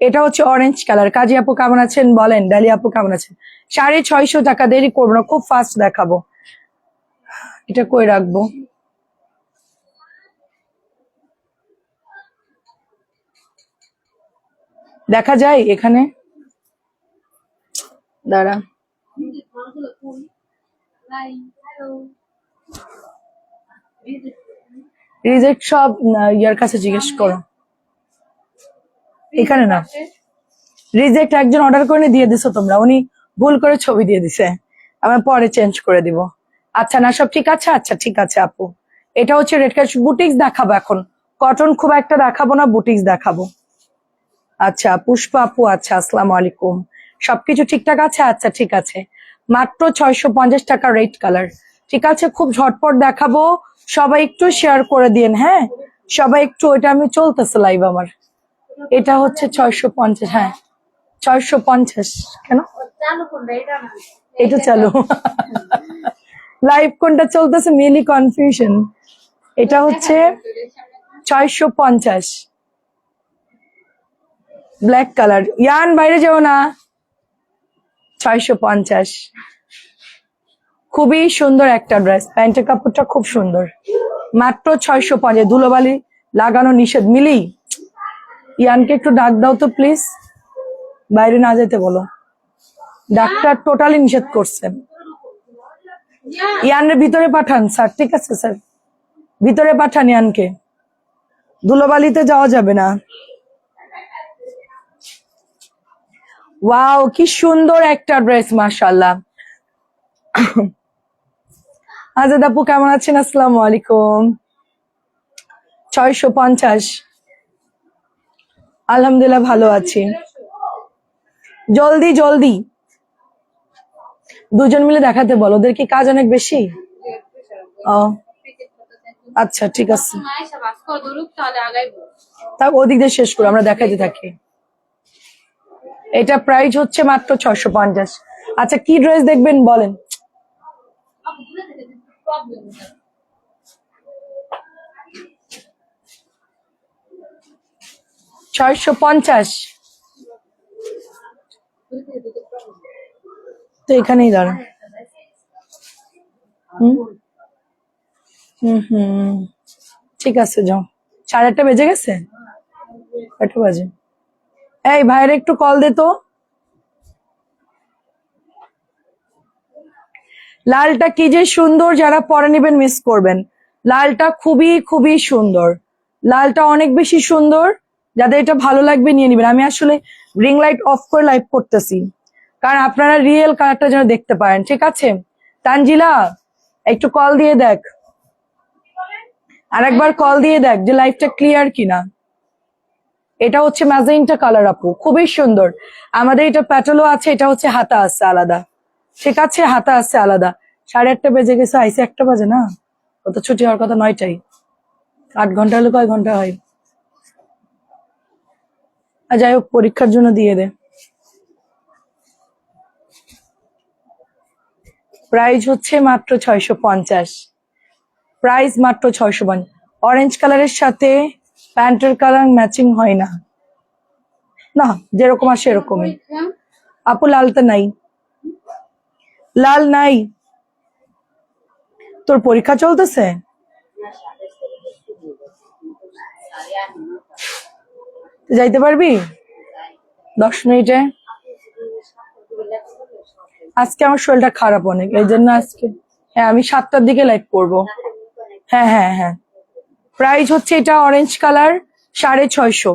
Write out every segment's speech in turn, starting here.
এটা হচ্ছে orange colour কাজী আপু কেমন আছেন? বলেন ডালি আপু কেমন আছেন? সাড়ে ছয়শো টাকা, দেরি করব না, খুব ফাস্ট দেখাবো। এটা কই রাখব? দেখা যায় এখানে? দাঁড়া। রিজেক্ট সব ইয়ার কাছে জিজ্ঞেস করো। এখানে না। রিজেক্ট একজন অর্ডার করে দিয়ে দিছো তোমরা। উনি ভুল করে ছবি দিয়ে দিছে। আমি পরে চেঞ্জ করে দিব। আচ্ছা না, সব ঠিক আছে? আচ্ছা ঠিক আছে আপু। এটা হচ্ছে রেড কাশ বুটিক্স দেখাবো এখন। কটন খুব একটা দেখাবো না বুটিক্স দেখাবো। আচ্ছা পুষ্পা আপু আচ্ছা আসসালামু আলাইকুম। সবকিছু ঠিকঠাক আছে? আচ্ছা ঠিক আছে। মাত্র ছয়শো পঞ্চাশ টাকা রেড কালার ঠিক আছে, খুব ঝটপট দেখাবো। সবাই একটু শেয়ার করে দিন হ্যাঁ? সবাই একটু, ওইটা আমি চলতেছে লাইভ আমার। এটা হচ্ছে ছয়শো পঞ্চাশ হ্যাঁ। ছয়শো পঞ্চাশ, কেন? এটা চালু। লাইভ কোনটা চলতেছে? মেলি কনফিউশন এটা হচ্ছে ছয়শো পঞ্চাশ। ব্ল্যাক কালার ইয়ান, বাইরে যাও না। ছয়শো পঞ্চাশ। খুবই সুন্দর একটা ড্রেস প্যান্টের কাপড়টা খুব সুন্দর। মাত্র ছয়শো পঞ্চাশ। ধুলোবালি লাগানো নিষেধ। মিলি ইয়ানকে একটু ডাক দাও তো প্লিজ বাইরে না যেতে বলো। ডাক্তার টোটালি নিষেধ করছেন ইয়ানের ভিতরে পাঠান স্যার ঠিক আছে স্যার ভিতরে পাঠান ইয়ানকে। ধুলোবালিতে যাওয়া যাবে না। ওয়াও কি সুন্দর একটা ড্রেস মাশাল্লাহ আজাদ আপু, কেমন আছেন? আসসালামু আলাইকুম। ছয়শো পঞ্চাশ। আলহামদুলিল্লাহ ভালো আছি। জলদি জলদি। দুজন মিলে দেখাতে বলো, ওদের কি কাজ অনেক বেশি? ও আচ্ছা ঠিক আছে। তা ওদিক দিয়ে শেষ করো, আমরা দেখাতে থাকি। এটা প্রাইস হচ্ছে মাত্র ছয়শো পঞ্চাশ। আচ্ছা কি ড্রেস দেখবেন বলেন? ছয়শো পঞ্চাশ। তো এখানেই দাঁড়া। হুম? হুম ঠিক আছে, যাও। সাড়ে আটটা বেজে গেছে? কটা বাজে। এই ভাইয়ের একটু কল দে তো। লালটা কি যে সুন্দর, যারা পরে নেবেন মিস করবেন। লালটা খুবই খুবই সুন্দর। লালটা অনেক বেশি সুন্দর। যাদের এটা ভালো লাগবে নিয়ে নেবেন। আমি আসলে রিং লাইট অফ করে লাইভ করতেছি। কারণ আপনারা রিয়েল কালারটা যেন দেখতে পারেন, ঠিক আছে? তানজিলা, একটু কল দিয়ে দেখ। আরেকবার কল দিয়ে দেখ যে লাইফটা ক্লিয়ার কিনা। এটা হচ্ছে ম্যাজেন্টা কালার আপু, খুবই সুন্দর। আমাদের এটা প্যাটেলও আছে, এটা হচ্ছে হাতা আছে আলাদা। ঠিক আছে? হাতা আছে আলাদা। সাড়ে আটটা বেজে গেছে, আইসে একটা বাজে না? ও তো ছুটি হওয়ার কথা নয়টাই। আট ঘণ্টা হলে কয় ঘণ্টা হয়? আর যাই হোক, পরীক্ষার জন্য দিয়ে দে। প্রাইস হচ্ছে মাত্র ছয়শো পঞ্চাশ। প্রাইস মাত্র ছয়শো পঞ্চাশ। অরেঞ্জ কালারের সাথে প্যান্টের কালার ম্যাচিং হয় না। না, যেরকম আসে এরকমই। আপু লালটা নাই। লাল নাই। তোর পরীক্ষা চলতেছে? যাইতে পারবি? দশ মিনিটে? আজকে আমার শরীরটা খারাপ অনেক, এই জন্য আজকে। হ্যাঁ আমি সাতটার দিকে লাইভ করব। হ্যাঁ হ্যাঁ হ্যাঁ। প্রাইস হচ্ছে এটা অরেঞ্জ কালার সাড়ে ছয়শো।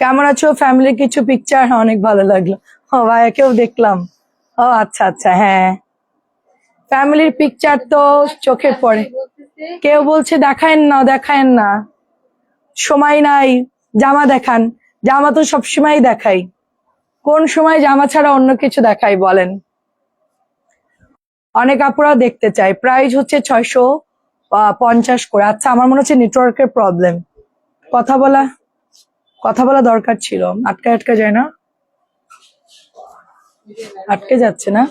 কেমন আছো? ফ্যামিলির কিছু পিকচার অনেক ভালো লাগল। ও, ভাইয়াকেও দেখলাম। ও আচ্ছা আচ্ছা হ্যাঁ। ফ্যামিলির পিকচার তো চোখে পড়ে। কেউ বলছে, দেখায়েন না দেখায়েন না। সময় নাই, জামা দেখান। জামা তো সবসময় দেখাই। কোন সময় জামা ছাড়া অন্য কিছু দেখাই বলেন। অনেক আপুরা দেখতে চায়। প্রাইস হচ্ছে ছয়শো পঞ্চাশ করে। আচ্ছা আমার মনে হচ্ছে নেটওয়ার্কের প্রবলেম কথা বলা কথা বলা দরকার ছিল। আটকা আটকা যায় না? আটকে যাচ্ছে না?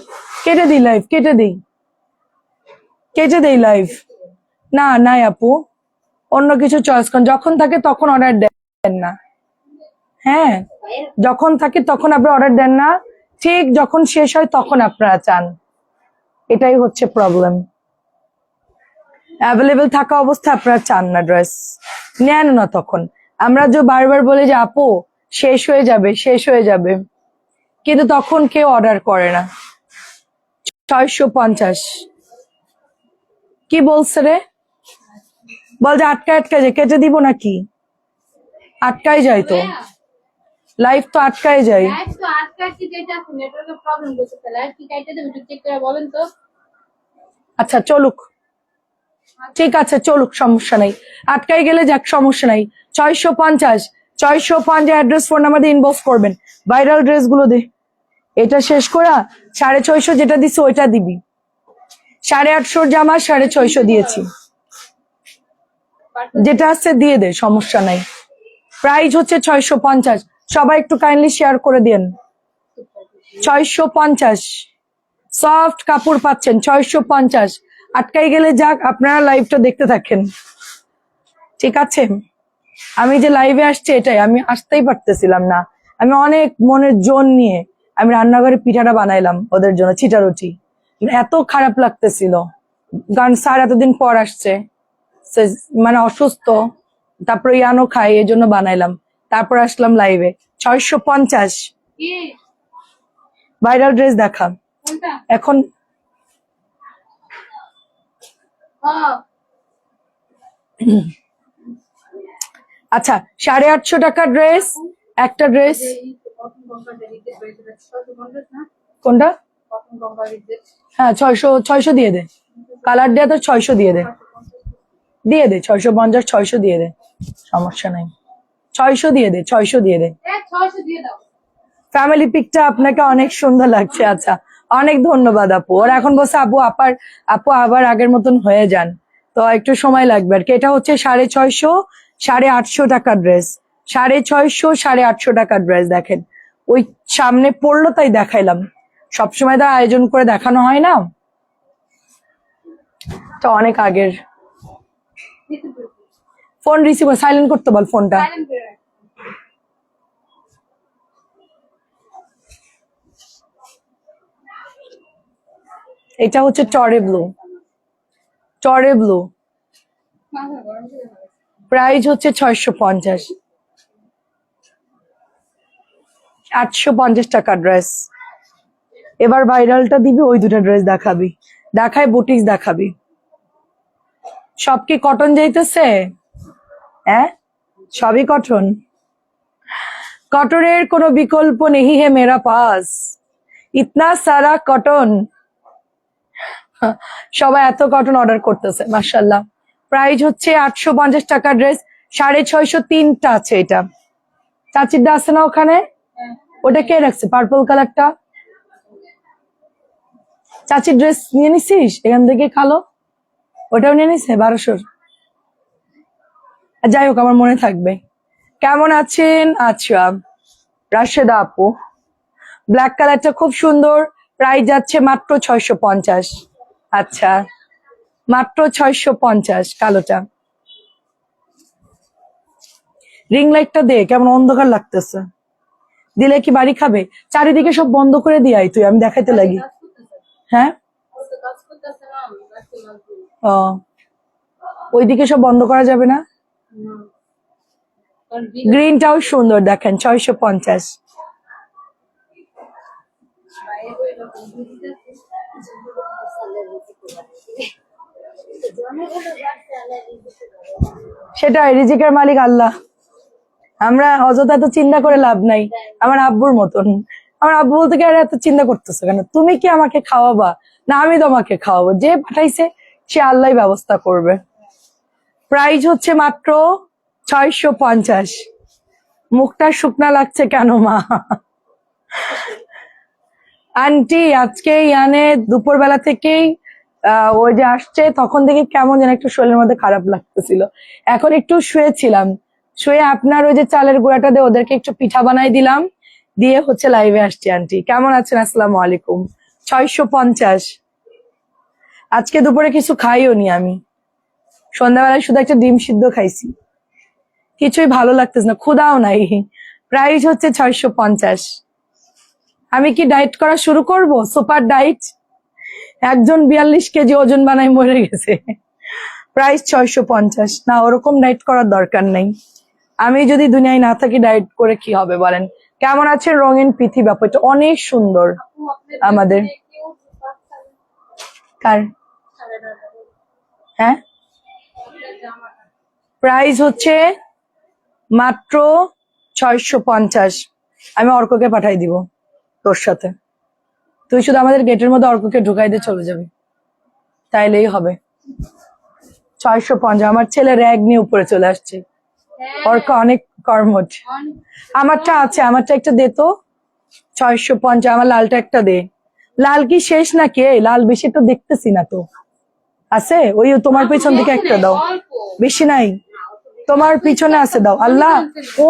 কেটে দিই লাইভ কেটে দিই। কেটে দেই লাইভ না, নাই আপু। অন্য কিছু চয়েস করেন। যখন থাকে তখন অর্ডার দেন না। হ্যাঁ? যখন থাকে তখন আপনি অর্ডার দেন না। ঠিক যখন শেষ হয় তখন আপনারা চান। এটাই হচ্ছে প্রবলেম অ্যাভেলেবেল থাকা অবস্থা আপনারা চান না ড্রেস নেন না তখন। আমরা যে বারবার বলে যে, আপু, শেষ হয়ে যাবে, শেষ হয়ে যাবে। কিন্তু তখন কেউ অর্ডার করে না। ছয়শো পঞ্চাশ। কি বলছে রে? বল যে আটকা আটকা যে কেটে দিব নাকি? আটকাই যায় তো। লাইফ তো আটকাই যায়। আচ্ছা চলুক। ঠিক আছে চলুক সমস্যা নাই। আটকাই গেলে যাক সমস্যা নাই। ছয়শো পঞ্চাশ ছয়শো পঞ্চাশ অ্যাড্রেস ফোন নাম্বার দিয়ে ইনবক্স করবেন। ভাইরাল ড্রেসগুলো দে। এটা শেষ করা সাড়ে ছয়শো যেটা দিছি ওইটা দিবি। সাড়ে আটশোর জামা সাড়ে ছয়শো দিয়েছি। যেটা আছে দিয়ে দে, সমস্যা নাই। প্রাইস হচ্ছে ছয়শো পঞ্চাশ। সবাই একটু কাইন্ডলি শেয়ার করে দিন ছয়শো পঞ্চাশ। সফট কাপড় পাচ্ছেন, ছয়শো পঞ্চাশ। আটকাই গেলে যাক, আপনারা লাইভটা দেখতে থাকেন। ঠিক আছে? আমি যে লাইভে আসছি এটাই, আমি আসতেই পারতেছিলাম না। আমি অনেক মনের জোন নিয়ে আমি রান্নাঘরে পিঠাটা বানাইলাম ওদের জন্য চিটা রুটি। এত খারাপ লাগতেছিল। কারণ স্যার এতদিন পর আসছে। মানে অসুস্থ তারপরে ইয়ানো খাই এই জন্য বানাইলাম। তারপর আসলাম লাইভে ছয়শো পঞ্চাশ। ভাইরাল ড্রেস দেখা। এখন হ্যাঁ। আচ্ছা সাড়ে আটশো টাকা ড্রেস একটা ড্রেস কোনটা? হ্যাঁ ছয়শো ছয়শো দিয়ে দে। কালার দেওয়া তো ছয়শো দিয়ে দে। দিয়ে দে ছয়শো পঞ্চাশ ছয়শো দিয়ে দে। সমস্যা নাই। ছয়শো দিয়ে দে ছয়শো দিয়ে দে। ফ্যামিলি পিকটা আপনাকে অনেক সুন্দর লাগছে আচ্ছা। অনেক ধন্যবাদ আপু। ওর এখন বসে আপু আপার আপু আবার আগের মতন হয়ে যান। তো একটু সময় লাগবে আর কি। এটা হচ্ছে সাড়ে ছয়শো সাড়ে আটশো টাকার ড্রেস। সাড়ে ছয়শো সাড়ে আটশো টাকার ড্রেস দেখেন। ওই সামনে পড়ল তাই দেখাইলাম। সবসময় তো আয়োজন করে দেখানো হয় না। তো অনেক আগের ফোন রিসিভ সাইলেন্ট করতে বল ফোনটা। এটা হচ্ছে টরে ব্লু। টরে ব্লু। প্রাইস হচ্ছে ছয়শো পঞ্চাশ। আটশো পঞ্চাশ টাকা ড্রেস। এবার ভাইরালটা দিবি ওই দুটা ড্রেস দেখাবি। দেখায় বুটিক্স দেখাবি। সব কি কটন যাইতেছে? হ্যাঁ সবই কটন? কটনের কোনো বিকল্প নেই হে মেরা পাস। ইতনা সারা কটন। সবাই এত কটন অর্ডার করতেছে মার্শাল্লাহ প্রাইস হচ্ছে আটশো পঞ্চাশ টাকা ড্রেস সাড়ে ছয়শো তিনটা আছে এটা। চাচিরটা আছে না ওখানে। ওটা কে রাখছে? পার্পল কালারটা চাচির ড্রেস নিয়ে নিছিস? এখান থেকে কালো ওটাও নিয়ে নিছে, বারোশোর? যাই হোক, আমার মনে থাকবে। কেমন আছেন? আচ্ছা রাশেদা আপু। ব্ল্যাক কালারটা খুব সুন্দর। প্রাইস যাচ্ছে মাত্র ছয়শো পঞ্চাশ। আচ্ছা মাত্র ছয়শো পঞ্চাশ, কালোটা। রিং লাইটটা দে, কেমন অন্ধকার লাগতেছে। দিলে কি বাড়ি খাবে? চারিদিকে সব বন্ধ করে দিয়াই তুই, আমি দেখাইতে লাগি। হ্যাঁ? তো ওইদিকে সব বন্ধ করা যাবে না? গ্রিনটাও সুন্দর, দেখেন, ছয়শো পঞ্চাশ। সেটাই, রিজিকের মালিক আল্লাহ। আমরা অযথা এত চিন্তা করে লাভ নাই। আমার আব্বুর মতন। আমার আব্বু বলতে কি, আর, এত চিন্তা করতেছো কেন? তুমি কি আমাকে খাওয়াবা? না, আমি তোমাকে খাওয়াবো। যে পাঠাইছে সে আল্লাহ ব্যবস্থা করবে। প্রাইজ হচ্ছে মাত্র ছয়শো পঞ্চাশ। মুখটা শুকনা লাগছে কেন, মা? আন্টি আজকে ইয়ানে দুপুর বেলা থেকেই ওই যে আসছে, তখন থেকে কেমন যেন একটু শরীরের মধ্যে খারাপ লাগতেছিল। এখন একটু শুয়েছিলাম। শুয়ে আপনার ওই যে চালের গুঁড়াটা দিয়ে ওদেরকে একটু পিঠা বানাই দিলাম। দিয়ে হচ্ছে লাইভে আসছি, আন্টি। কেমন আছেন? আসসালামু আলাইকুম। ছয়শো পঞ্চাশ। আজকে দুপুরে কিছু খাইও নি আমি। সন্ধ্যাবেলায় শুধু একটা ডিম সিদ্ধ খাইছি। কিছুই ভালো লাগতেছে না ক্ষুদাও নাই। প্রাইস হচ্ছে ছয়শো পঞ্চাশ। আমি কি ডায়েট করা শুরু করব? সুপার ডায়েট একজন বিয়াল্লিশ কেজি ওজন বানাই মরে গেছে। প্রাইস ছয়শো পঞ্চাশ। না, ওরকম ডায়েট করার দরকার নেই। আমি যদি দুনিয়ায় না থাকি ডায়েট করে কি হবে বলেন? কেমন আছে রঙিন পৃথিবী? এটা অনেক সুন্দর আমাদের। কার হ্যাঁ? প্রাইস হচ্ছে মাত্র ছয়শো পঞ্চাশ। আমি অর্ককে পাঠাই দিব তোর সাথে। তুই শুধু আমাদের গেটের মধ্যে অর্ককে ঢুকাই দিয়ে চলে যাবি। তাইলেই হবে। ছয়শো পঞ্চাশ। আমার ছেলে র্যাগ নিয়ে উপরে চলে আসছে। হ্যাঁ, অর্ক অনেক কর্মঠ। আমারটা আছে আমারটা একটা দে তো। ছয়শো পঞ্চাশ আমার লালটা একটা দে। লাল কি শেষ নাকি? এই লাল বেশি তো দেখতেছি না তো। আছে? ওই তোমার পেছন দিকে একটা দাও। বেশি নাই। তোমার পিছনে আছে দাও। আল্লাহ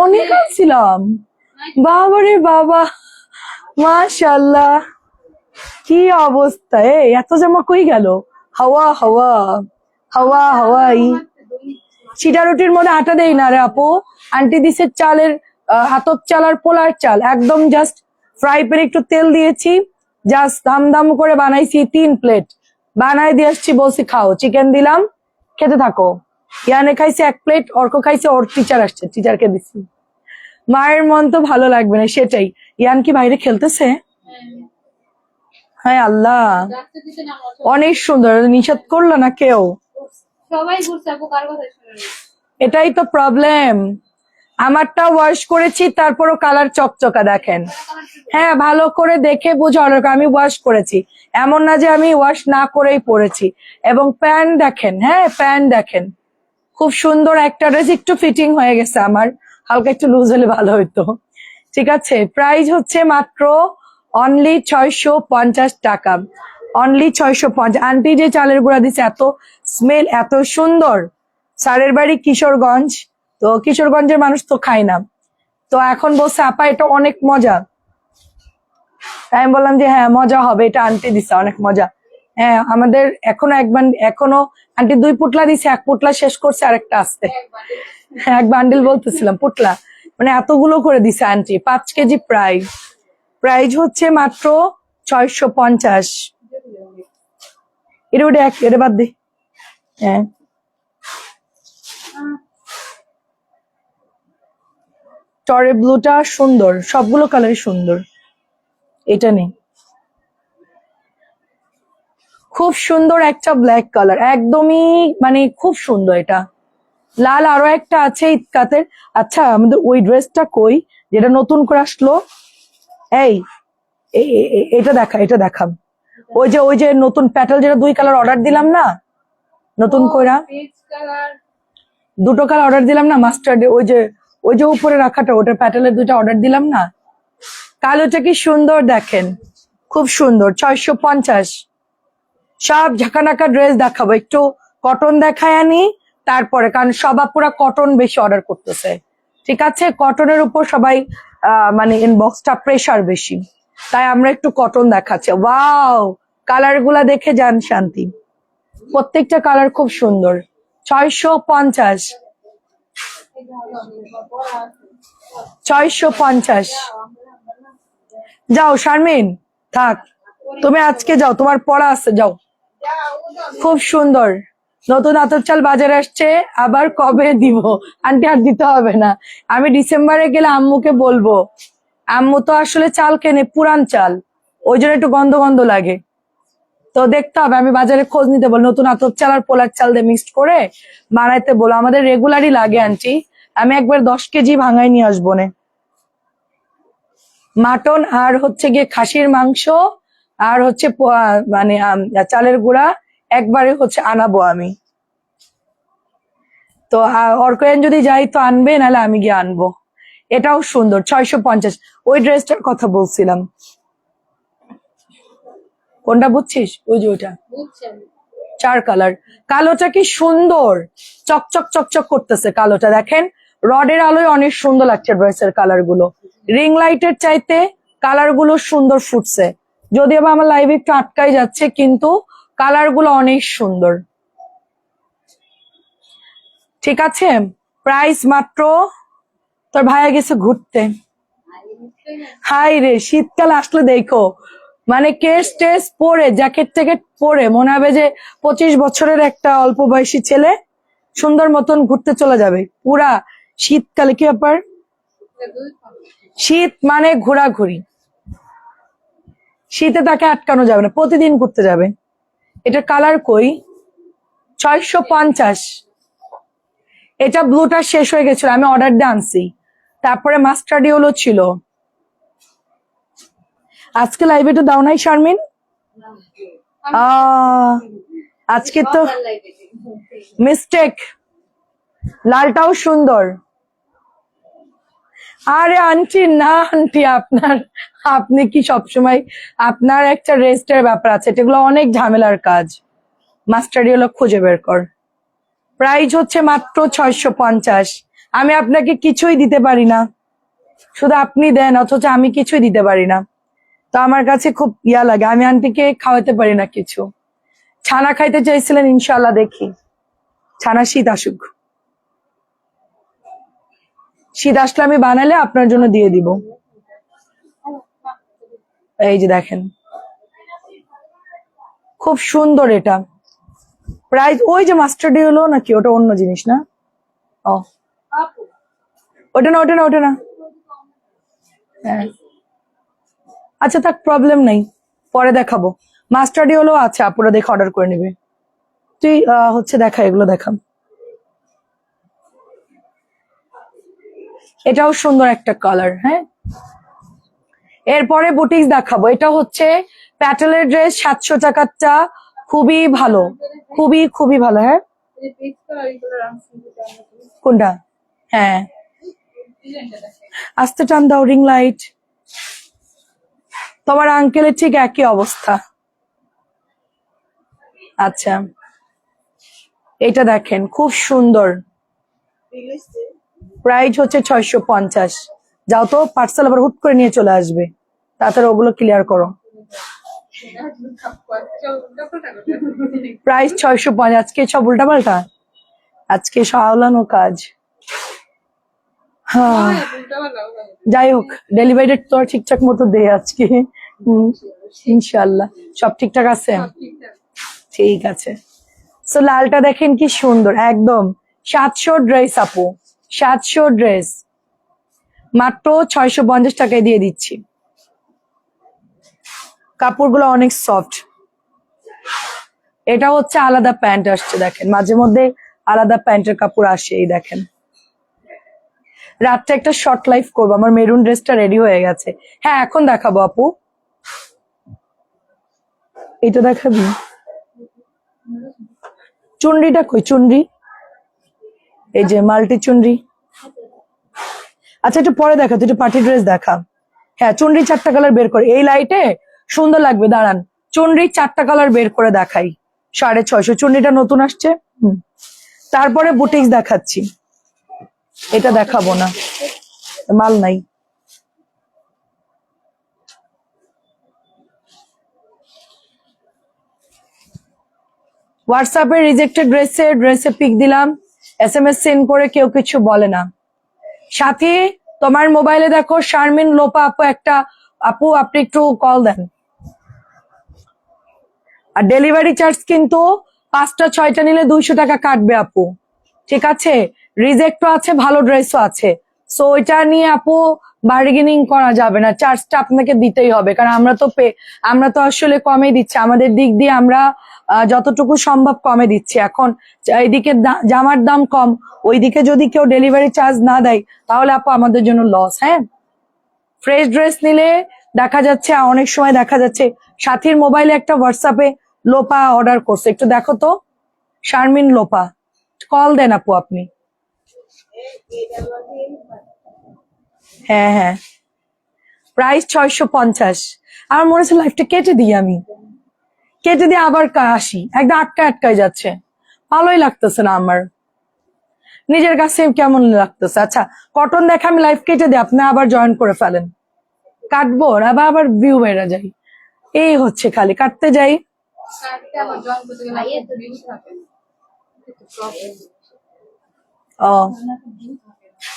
অনেক আনছিলাম। বাবা রে বাবা। মাশাল্লাহ কি অবস্থা? এ এত জামা কই গেল? হাওয়া হাওয়া। হাওয়া হাওয়াই। চিটা রুটির মধ্যে আটা দেই না রে আপু। আন্টি দিসের চালের হাতপ চাল আর পোলার চাল। একদম জাস্ট ফ্রাই প্যানে একটু তেল দিয়েছি। জাস্ট দাম করে বানাইছি তিন প্লেট বানাই দিয়ে আসছি বলছি খাও। চিকেন দিলাম খেতে থাকো। ইয়ানে খাইছে এক প্লেট অর্ক খাইছে ওর টিচার আসছে টিচারকে দিছি। মায়ের মন তো ভালো লাগবে না সেটাই। ইয়ান কি বাইরে খেলতেছে? হ্যাঁ আল্লাহ। অনেক সুন্দর নিষেধ করল না কেউ। এটাই তো প্রবলেম আমারটা ওয়াশ করেছি, তারপরও কালার চকচকা দেখেন। হ্যাঁ ভালো করে দেখে বুঝে অর্ডার আমি ওয়াশ করেছি। এমন না যে আমি ওয়াশ না করেই পরেছি। এবং প্যান্ট দেখেন হ্যাঁ প্যান্ট দেখেন। খুব সুন্দর একটা ড্রেস একটু ফিটিং হয়ে গেছে আমার। হালকা একটু লুজ হলে ভালো হইতো। ঠিক আছে প্রাইস হচ্ছে মাত্র অনলি ছয়শো পঞ্চাশ টাকা। অনলি ছয়শো পঞ্চাশ। আন্টি যে চালের গুঁড়া দিচ্ছে এত স্মেল এত সুন্দর। সারের বাড়ি কিশোরগঞ্জ। তো কিশোরগঞ্জের মানুষ তো খায় না। তো এখন বলছে আপা এটা অনেক মজা। আমি বললাম যে হ্যাঁ মজা হবে। এটা আন্টি দিছে অনেক মজা। হ্যাঁ আমাদের এখনও একবার এখনও আন্টি দুই পুটলা দিছে এক পুটলা শেষ করছে আরেকটা আসতে। হ্যাঁ, এক বান্ডিল বলতেছিলাম পুটলা মানে এতগুলো করে দিছে আন্টি পাঁচ কেজি প্রাইস প্রাইজ হচ্ছে মাত্র ছয়শো পঞ্চাশ। এটা ওটা এক এটা বাদ দে। হ্যাঁ। টরে ব্লুটা সুন্দর সবগুলো কালারই সুন্দর। এটা নেই। খুব সুন্দর একটা ব্ল্যাক কালার একদমই মানে খুব সুন্দর এটা। লাল আরও একটা আছে ইতকাতের। আচ্ছা আমাদের ওই ড্রেসটা কই? যেটা নতুন করে আসলো? এই এটা দেখা এটা দেখাম ওই যে ওই যে নতুন প্যাটেল যেটা দুই কালার অর্ডার দিলাম না? নতুন কইরা? দুটো কালার অর্ডার দিলাম না মাস্টার্ড ওই যে ওই যে উপরে রাখাটা ওটার প্যাটেলের দুইটা অর্ডার দিলাম না? কালোটা কি সুন্দর দেখেন। খুব সুন্দর, ছয়শো পঞ্চাশ। সব ঝাঁকানাকা ড্রেস দেখাবো, একটু কটন দেখায় আনি, তারপরে, কারণ সবা আপুরা কটন বেশি অর্ডার করতেছে। ঠিক আছে? কটনের উপর সবাই মানে ইনবক্সটা প্রেসার বেশি। তাই আমরা একটু কটন দেখাচ্ছি। ওয়াও কালারগুলা দেখে যান, শান্তি। প্রত্যেকটা কালার খুব সুন্দর। ছয়শো পঞ্চাশ। ছয়শো পঞ্চাশ। যাও, শারমিন, থাক। তুমি আজকে যাও, তোমার পড়া আছে, যাও। খুব সুন্দর। নতুন আতর চাল বাজারে আসছে, আবার কবে দিব? আন্টি আর দিতে হবে না। আমি ডিসেম্বরে গেলে আম্মুকে বলব। আম্মু তো আসলে চাল কেনে, পুরান চাল। ওই জন্য একটু গন্ধ গন্ধ লাগে। তো দেখতে হবে, আমি বাজারে খোঁজ নিতে বল নতুন আতর চাল আর পোলার চাল দিয়ে মিক্সড করে বানাইতে বলো। আমাদের রেগুলারই লাগে, আন্টি। আমি একবার দশ কেজি ভাঙাই নিয়ে আসব নে। মাটন আর হচ্ছে গিয়ে খাসির মাংস আর হচ্ছে মানে চালের গুঁড়া একবারে হচ্ছে আনাবো আমি। তো অর্কয়ান যদি যাই তো আনবে নাহলে আমি গিয়ে আনব। এটাও সুন্দর ছয়শো পঞ্চাশ। ওই ড্রেসটার কথা বলছিলাম। কোনটা বুঝছিস? ওই যে ওইটা। চার কালার। কালোটা কি সুন্দর! চকচক চকচক করতেছে কালোটা। দেখেন রডের আলোয় অনেক সুন্দর লাগছে ড্রেসের কালারগুলো। রিং লাইটের চাইতে কালারগুলো সুন্দর ফুটছে। যদিও বা আমার লাইভ একটু আটকাই যাচ্ছে, কিন্তু কালারগুলো অনেক সুন্দর। ঠিক আছে? প্রাইস মাত্র, তোর ভাইয়া গেছে ঘুরতে। হাই রে, শীতকাল আসলে দেখো মানে কেস টেস পরে, জ্যাকেট ট্যাকেট পরে, মনে হবে যে পঁচিশ বছরের একটা অল্প বয়সী ছেলে সুন্দর মতন ঘুরতে চলে যাবে। পুরা শীতকালে কি ব্যাপার? শীত মানে ঘোরাঘুরি। শীতে তাকে আটকানো যাবে না প্রতিদিন ঘুরতে যাবে। এটা কালার কই? ছয়শো পঞ্চাশ। এটা ব্লুটা শেষ হয়ে গেছিল আমি অর্ডার দিয়ে আনছি। তারপরে মাস্টার্ডিওলো ছিল। আজকে লাইভে তো দাও নাই শারমিন? আহ, আজকে তো মিস্টেক লালটাও সুন্দর। আরে আন্টি, না আন্টি, আপনার, আপনি কি সবসময়, আপনার একটা রেস্টের ব্যাপার আছে এগুলো অনেক ঝামেলার কাজ। মাস্টারি হলো খুঁজে বের কর। প্রাইস হচ্ছে মাত্র ছয়শো পঞ্চাশ। আমি আপনাকে কিছুই দিতে পারি না। শুধু আপনি দেন, অথচ আমি কিছুই দিতে পারি না। তো আমার কাছে খুব ইয়া লাগে, আমি আন্টিকে খাওয়াতে পারি না কিছু। ছানা খাইতে চাইছিলেন ইনশাল্লাহ দেখি। ছানা শীত আসুক। শীত আসলে আমি বানালে আপনার জন্য দিয়ে দিব। এই যে দেখেন। খুব সুন্দর এটা। প্রাইস ওই যে মাস্টার ডে হলো নাকি ওটা অন্য জিনিস না? ও। ওটা না ওটা না ওটা না। হ্যাঁ। আচ্ছা থাক প্রবলেম নেই। পরে দেখাবো। মাস্টার ডে হলো আচ্ছা আপুরা দেখে অর্ডার করে নিবে। তুই হচ্ছে দেখা, এগুলো দেখাম এটাও সুন্দর একটা কালার হ্যাঁ? এরপরে বুটিক্স দেখাবো। এটা হচ্ছে প্যাটেলের ড্রেস সাতশো টাকারটা। খুবই ভালো, খুবই খুবই ভালো হ্যাঁ। কোনটা? হ্যাঁ। আস্তে টান দাও রিং লাইট তোমার আঙ্কেলের ঠিক একই অবস্থা। আচ্ছা। এটা দেখেন, খুব সুন্দর। প্রাইস হচ্ছে ছয়শো পঞ্চাশ। যাও তো পার্সেল আবার হুট করে নিয়ে চলে আসবে। তাড়াতাড়ি ওগুলো ক্লিয়ার করো। প্রাইস ছয়শো পঞ্চাশ। আজকে সব উল্টা পাল্টা আজকে সাওলানো কাজ। হ্যাঁ। যাই হোক ডেলিভারি তো ঠিকঠাক মতো দেয় আজকে। ইনশাল্লাহ সব ঠিকঠাক আছে? ঠিক আছে। সো লালটা দেখেন কি সুন্দর একদম। সাতশো ড্রেস আপু। সাতশো ড্রেস। মাত্র ছয়শো পঞ্চাশ টাকায় দিয়ে দিচ্ছি। কাপড়গুলো অনেক সফট। এটা হচ্ছে আলাদা প্যান্ট আসছে, দেখেন। মাঝে মধ্যে আলাদা প্যান্টের কাপড় আসে, এই দেখেন। রাতটা একটা শর্ট লাইফ করব। আমার মেরুন ড্রেসটা রেডি হয়ে গেছে। হ্যাঁ এখন দেখাবো আপু। এটা দেখাবি? চুনরিটা কই? চুনরি? এই যে মাল্টি চুনরি। আচ্ছা একটু পরে দেখা, তুই পার্টি ড্রেস দেখা। হ্যাঁ চুনরি চারটা কালার বের করে। এই লাইটে সুন্দর লাগবে, দাঁড়ান। চুনরি চারটা কালার বের করে দেখাই। সাড়ে ছয়শো। চুনরিটা নতুন আসছে। তারপরে বুটিক্স দেখাচ্ছি। এটা দেখাবো না। মাল নাই। হোয়াটসঅ্যাপে রিজেক্টেড ড্রেসে ড্রেসে পিক দিলাম। এস এম এস সেন্ড করে কেউ কিছু বলে না। সাথে, তোমার মোবাইলে দেখো শারমিন লোপা আপু, একটা আপু, আপনি একটু কল দেন। আর ডেলিভারি চার্জ কিন্তু পাঁচটা, ছয়টা নিলে দুইশো টাকা কাটবে আপু। ঠিক আছে? রিজেক্টও আছে, ভালো ড্রেসও আছে। সো ওইটা নিয়ে আপু বার্গেনিং করা যাবে না চার্জটা আপনাকে দিতেই হবে। কারণ আমরা তো পে, আমরা তো আসলে কমে দিচ্ছি। আমাদের দিক দিয়ে আমরা যতটুকু সম্ভব কমে দিচ্ছি। এখন এইদিকে দা- জামার দাম কম, ওইদিকে যদি কেউ ডেলিভারি চার্জ না দেয়, তাহলে আপু আমাদের জন্য লস হ্যাঁ? ফ্রেশ ড্রেস নিলে দেখা যাচ্ছে, অনেক সময় দেখা যাচ্ছে, সাথীর মোবাইলে একটা হোয়াটসঅ্যাপে লোপা অর্ডার করছে। একটু দেখো তো। শারমিন লোপা। কল দেন আপু আপনি। হ্যাঁ হ্যাঁ। প্রাইস ছয়শো পঞ্চাশ। আমার মনে হচ্ছে লাইফটা কেটে দিই আমি। কেটে দিয়ে আবার আসি। একদম আটকা আটকায় যাচ্ছে। ভালোই লাগতেছে না আমার। নিজের কাছে কেমন লাগতেছে? আচ্ছা কটন দেখে আমি লাইফ কেটে দিই। আপনি আবার জয়েন করে ফেলেন। কাটবো আবার আবার ভিউ বেড়ে যাই এই হচ্ছে খালি। কাটতে যাই। ও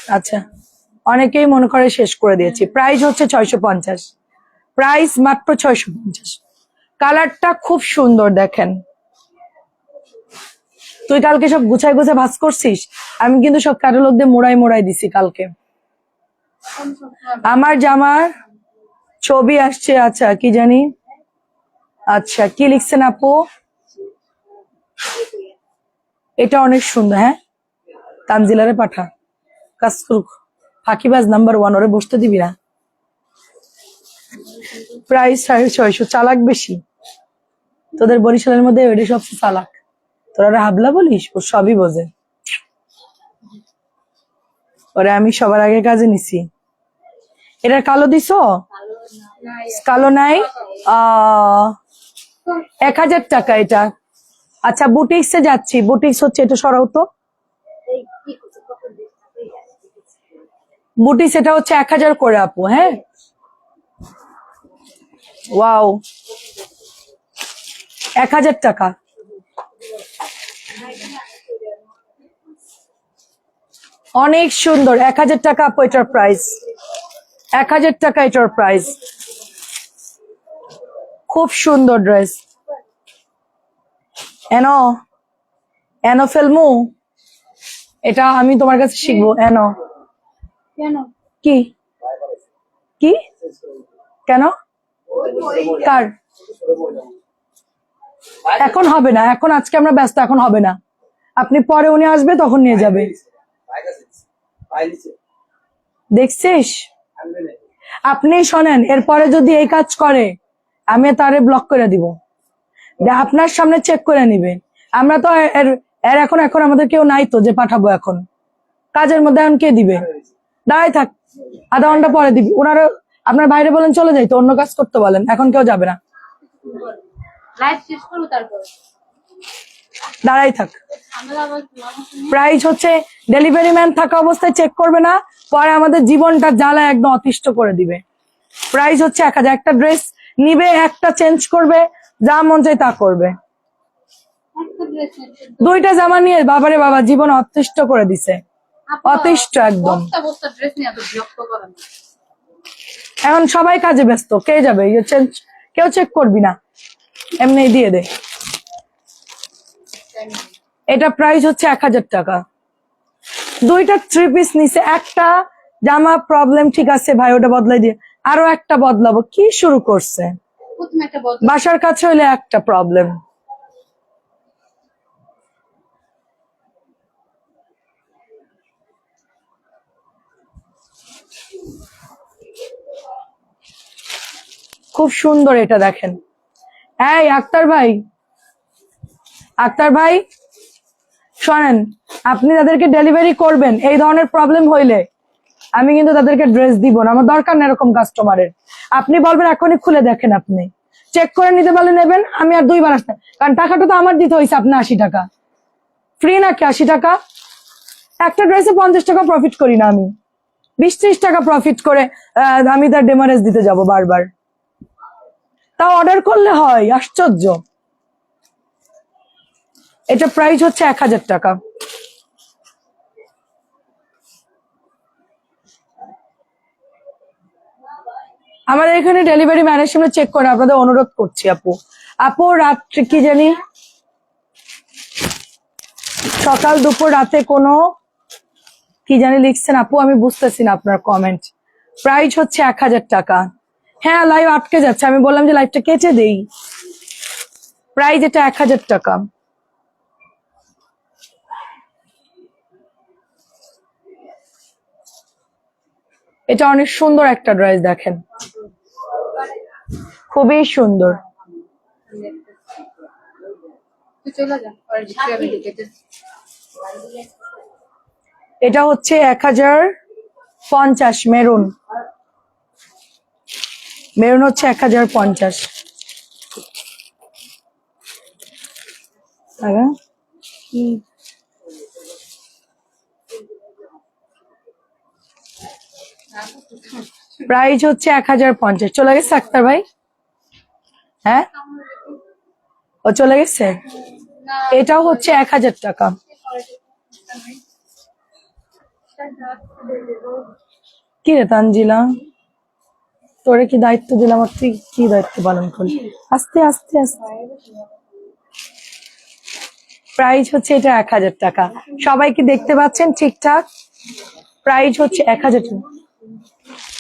আচ্ছা। অনেকেই মনে করে শেষ করে দিয়েছি। প্রাইস হচ্ছে ছয়শো পঞ্চাশ। প্রাইস মাত্র ছয়শো পঞ্চাশ। কালারটা খুব সুন্দর দেখেন। তুই কালকে সব গুছাই গুছাই ভাস করছিস? আমি কিন্তু সব ক্যাটালগ দিয়ে মোড়াই মোড়াই দিছি কালকে। আমার জামার ছবি আসছে আচ্ছা কি জানি? আচ্ছা কি লিখছেন আপু? এটা অনেক সুন্দর হ্যাঁ? তানজিলারে পাঠা। কাজ করুক। ফাঁকিবাজ নাম্বার ওয়ান ওরে বসতে দিবি না? প্রাইস সাড়ে ছয়শো, চালাক বেশি। তোদের বরিশালের মধ্যে ওইটা সবচেয়ে চালাক। তোরা হাবলা বলিস? ও সবই বোঝে। ওরে আমি সবার আগে কাজে নিছি। এটা কালো দিছো? কালো নাই? এক হাজার টাকা এটা। আচ্ছা বুটিক্সে যাচ্ছি। বুটিক্স হচ্ছে এটা সরাও তো। বুটিক্স সেটা হচ্ছে এক হাজার করে আপু হ্যাঁ? ওয়াও। এক হাজার টাকা। অনেক সুন্দর। এক হাজার টাকা আপু এটার প্রাইস এক হাজার টাকা এটার প্রাইস খুব সুন্দর ড্রেস এনো এনো ফেলমু? এটা আমি তোমার কাছে শিখব। এনো। কি? কি? কেন? কার? এখন হবে না, এখন আজকে আমরা ব্যস্ত, এখন হবে না। আপনি পরে উনি আসবে, তখন নিয়ে যাবে। দেখছিস? আপনি শোনেন, এরপরে যদি এই কাজ করে, আমি তারে ব্লক করে দিব। আপনার সামনে চেক করে নিবে। আমরা তো এর এখন এখন আমাদের কেউ নাই তো, যে পাঠাবো এখন। কাজের মধ্যে এখন কে দিবে? দাঁড়াই থাক আধা ঘণ্টা পরে দিবি। ওনারা আপনার বাইরে বলেন চলে যাই তো অন্য কাজ করতে বলেন এখন কেউ যাবে না। দাঁড়াই থাক। প্রাইস হচ্ছে ডেলিভারি ম্যান থাকা অবস্থায় চেক করবে না পরে আমাদের জীবনটা জ্বালা একদম অতিষ্ঠ করে দিবে। প্রাইস হচ্ছে এক হাজার। একটা ড্রেস নিবে একটা চেঞ্জ করবে যা মন চাই তা করবে। দুইটা জামা নিয়ে বাবারে বাবা জীবন অতিষ্ঠ করে দিছে। অতিষ্ঠ একদম। এখন সবাই কাজে ব্যস্ত কে যাবে? কেউ চেক করবি না। এমনি দিয়ে দে। এটা প্রাইস হচ্ছে এক হাজার টাকা। দুইটা থ্রি পিস নিছে একটা জামা প্রবলেম ঠিক আছে ভাই ওটা বদলাই দিয়ে। আরও একটা বদলাবো কি শুরু করছে? বাসার কাছে হইলে একটা প্রবলেম খুব সুন্দর এটা দেখেন। এই আক্তার ভাই আক্তার ভাই, শোনেন, আপনি তাদেরকে ডেলিভারি করবেন, এই ধরনের প্রবলেম হইলে আমি কিন্তু তাদেরকে ড্রেস দিব না, আমার দরকার না এরকম কাস্টমারের আপনি বলবেন, এখনই খুলে দেখেন আপনি। চেক করে নিতে পারলে নেবেন, আমি আর দুইবার আসতে কারণ টাকাটা তো আমার দিতে হয়েছে আপনি আশি টাকা। ফ্রি নাকি আশি টাকা? একটা ড্রেসে পঞ্চাশ টাকা প্রফিট করি না আমি। বিশ ত্রিশ টাকা প্রফিট করে আমি তার ডেমারেজ দিতে যাব বারবার। তাও অর্ডার করলে হয়, আশ্চর্য। এটা প্রাইস হচ্ছে এক হাজার টাকা। আমাদের এখানে ডেলিভারি ম্যানের সামনে চেক করে আপনাদের অনুরোধ করছি, আপু। আপু, রাত্রে কি জানি? সকাল দুপুর রাতে কোনো কি জানি লিখছেন, আপু, আমি বুঝতেছি না আপনার কমেন্ট প্রাইস হচ্ছে এক হাজার টাকা। হ্যাঁ লাইভ আটকে যাচ্ছে। আমি বললাম যে লাইভটা কেটে দেই। প্রাইস এটা এক হাজার টাকা। এটা অনেক সুন্দর একটা ড্রেস দেখেন। খুবই সুন্দর। এটা হচ্ছে এক হাজার পঞ্চাশ মেরুন। মেরুন হচ্ছে এক হাজার পঞ্চাশ? প্রাইস হচ্ছে এক হাজার পঞ্চাশ। চলে গেছে আক্তার ভাই? হ্যাঁ? ও চলে গেছে? এটাও হচ্ছে এক হাজার টাকা। কি রে তানজিলা? তোরে কি দায়িত্ব দিলাম আর তুই কি দায়িত্ব পালন করলি? আস্তে আস্তে আস্তে। প্রাইস হচ্ছে এটা এক হাজার টাকা। সবাই কি দেখতে পাচ্ছেন ঠিকঠাক? প্রাইস হচ্ছে এক হাজার টাকা।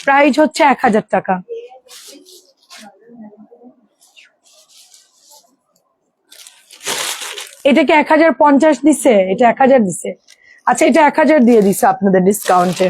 প্রাইস হচ্ছে এক হাজার টাকা। এটাকে এক হাজার পঞ্চাশ দিছে? এটা এক হাজার দিছে। আচ্ছা এটা এক হাজার দিয়ে দিছে আপনাদের ডিসকাউন্টে